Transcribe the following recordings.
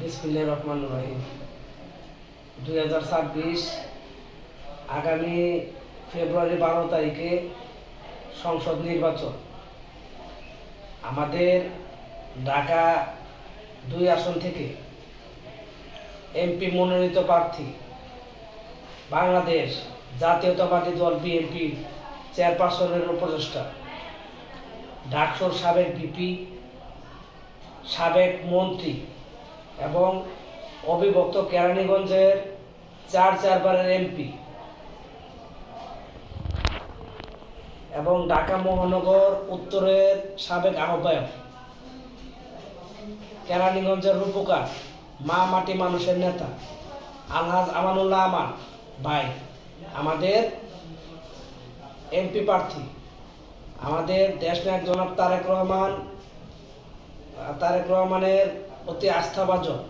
বিসমুল্লাহ রহমান রহিম। দুই হাজার ছাব্বিশ আগামী ফেব্রুয়ারি বারো তারিখে সংসদ নির্বাচন। আমাদের ঢাকা দুই আসন থেকে এমপি মনোনীত প্রার্থী বাংলাদেশ জাতীয়তাবাদী দল বিএনপি চেয়ারপারসনের উপদেষ্টা, ডাকসুর সাবেক বিপি সাবেক মন্ত্রী এবং অবিভক্ত কেরানীগঞ্জের চার চারবারের এমপি এবং ঢাকা মহানগর উত্তরের সাবেক আহ্বায়ক। কেরানীগঞ্জের রূপকার, মা মাটি মানুষের নেতা, আলহাজ আমানুল্লাহ আমান ভাই, আমাদের এমপি প্রার্থী, আমাদের দেশ নায়ক জনাব তারেক রহমান তারেক রহমানের অতি আস্থাভাজন।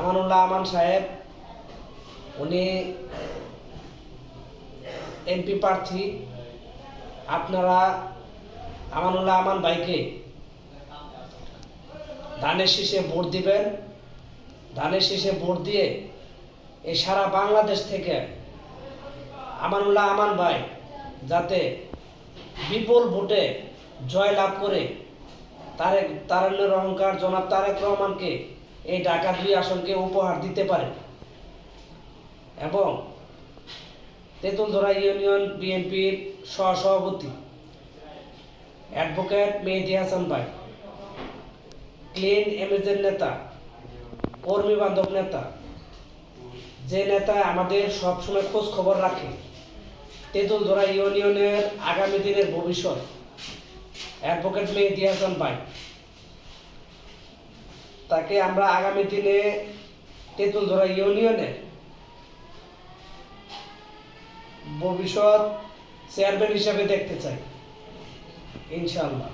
আমানুল্লাহ আমান সাহেব, উনি এমপি প্রার্থী। আপনারা আমানুল্লাহ আমান ভাইকে ধানের শীষে ভোট দিবেন। ধানের শীষে ভোট দিয়ে এই সারা বাংলাদেশ থেকে আমানুল্লাহ আমান ভাই যাতে বিপুল ভোটে জয় লাভ করে তারেক তারণ্যের অহংকার জনাব তারেক রহমানকে এই ঢাকা দুই আসনকে উপহার দিতে পারে। এবং তেঁতুলধরা ইউনিয়ন বিএনপির সহসভাপতি অ্যাডভোকেট মেহেদি হাসান ভাই, ক্লিন এমেজের নেতা, কর্মী বান্ধব নেতা, যে নেতা আমাদের সবসময় খোঁজ খবর রাখে, তেঁতুলধরা ইউনিয়নের আগামী দিনের ভবিষ্যৎ। অ্যাডভোকেট মেহেদি হাসান ভাই। তাকে আমরা আগামী দিনে তেঁতুলধরা ইউনিয়নের ভবিষ্যৎ চেয়ারম্যান হিসাবে দেখতে চাই, ইনশাআল্লাহ।